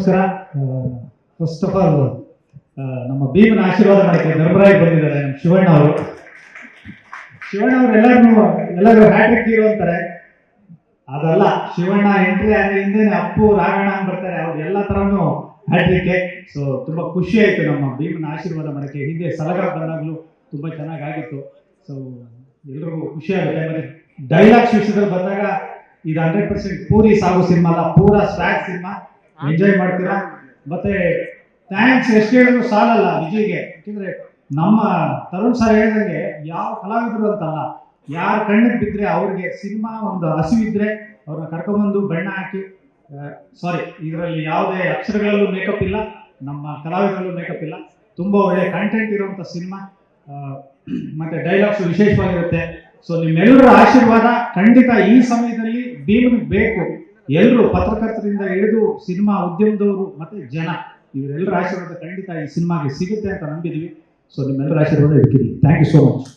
ನಮಸ್ಕಾರ first of all ನಮ್ಮ ಭೀಮನ ಆಶೀರ್ವಾದ ಮಾಡಕ್ಕೆ ಧರ್ಮರಾಯ್ ಬಂದಿದ್ದಾರೆ, ನಮ್ಮ ಶಿವಣ್ಣ ಅವರು. ಶಿವಣ್ಣ ಅವರು ಎಲ್ಲರೂ ಎಲ್ಲರೂ ಹ್ಯಾಟ್ರಿಕ್ ಹೀರೋ ಅಂತಾರೆ. ಅದಲ್ಲ, ಶಿವಣ್ಣ ಎಂಟ್ರಿ ಆದ ಹಿಂದೆನೆ ಅಪ್ಪು ರಾಘಣ್ಣ ಅಂತ ಬರ್ತಾರೆ. ಅವ್ರು ಎಲ್ಲ ತರನು ಹ್ಯಾಟ್ರಿಕ್ ಸೊ ತುಂಬಾ ಖುಷಿ ಆಯ್ತು ನಮ್ಮ ಭೀಮನ ಆಶೀರ್ವಾದ ಮಾಡಕ್ಕೆ. ಹಿಂದೆ ಸಲಗ ಬಂದಾಗ್ಲೂ ತುಂಬಾ ಚೆನ್ನಾಗಾಗಿತ್ತು. ಸೊ ಎಲ್ರಿಗೂ ಖುಷಿ ಆಗುತ್ತೆ. ಮತ್ತೆ ಡೈಲಾಗ್ಸ್ ವಿಷಯದಲ್ಲಿ ಬಂದಾಗ ಇದು ಹಂಡ್ರೆಡ್ ಪರ್ಸೆಂಟ್ ಪೂರಿ ಸಾಗು ಸಿನಿಮಾ ಅಲ್ಲ, ಪೂರಾ ಸ್ಟ್ಯಾಕ್ ಸಿನಿಮಾ. ಎಂಜಾಯ್ ಮಾಡ್ತೀರಾ? ಮತ್ತೆ ಥ್ಯಾಂಕ್ಸ್ ಎಷ್ಟು ಹೇಳಿದ್ರು ಸಾಲಲ್ಲ ವಿಜಯ್ಗೆ. ಯಾಕಂದ್ರೆ ನಮ್ಮ ತರುಣ್ ಸರ್ ಹೇಳಿದಂಗೆ ಯಾವ ಕಲಾವಿದರು ಅಂತಲ್ಲ, ಯಾರ ಕಣ್ಣಿಗೆ ಬಿದ್ದರೆ ಅವ್ರಿಗೆ ಸಿನಿಮಾ ಒಂದು ಹಸಿವಿದ್ರೆ ಅವ್ರನ್ನ ಕರ್ಕೊಂಬಂದು ಬಣ್ಣ ಹಾಕಿ ಸಾರಿ ಇದರಲ್ಲಿ ಯಾವುದೇ ಅಕ್ಷರಗಳಲ್ಲೂ ಮೇಕಪ್ ಇಲ್ಲ, ನಮ್ಮ ಕಲಾವಿದರಲ್ಲೂ ಮೇಕಪ್ ಇಲ್ಲ. ತುಂಬ ಒಳ್ಳೆ ಕಂಟೆಂಟ್ ಇರುವಂಥ ಸಿನಿಮಾ ಮತ್ತೆ ಡೈಲಾಗ್ಸ್ ವಿಶೇಷವಾಗಿರುತ್ತೆ. ಸೊ ನಿಮ್ಮೆಲ್ಲರ ಆಶೀರ್ವಾದ ಖಂಡಿತ ಈ ಸಮಯದಲ್ಲಿ ಭೀಮನಿಗೆ ಬೇಕು. ಎಲ್ಲರೂ ಪತ್ರಕರ್ತರಿಂದ ಹಿಡಿದು ಸಿನಿಮಾ ಉದ್ಯಮದವರು ಮತ್ತೆ ಜನ, ಇವರೆಲ್ಲರ ಆಶೀರ್ವಾದ ಖಂಡಿತ ಈ ಸಿನಿಮಾಗೆ ಸಿಗುತ್ತೆ ಅಂತ ನಂಬಿದೀವಿ. ಸೊ ನಿಮ್ಮೆಲ್ಲರ ಆಶೀರ್ವಾದ ಇರ್ತೀವಿ ಥ್ಯಾಂಕ್ ಯು ಸೋ ಮಚ್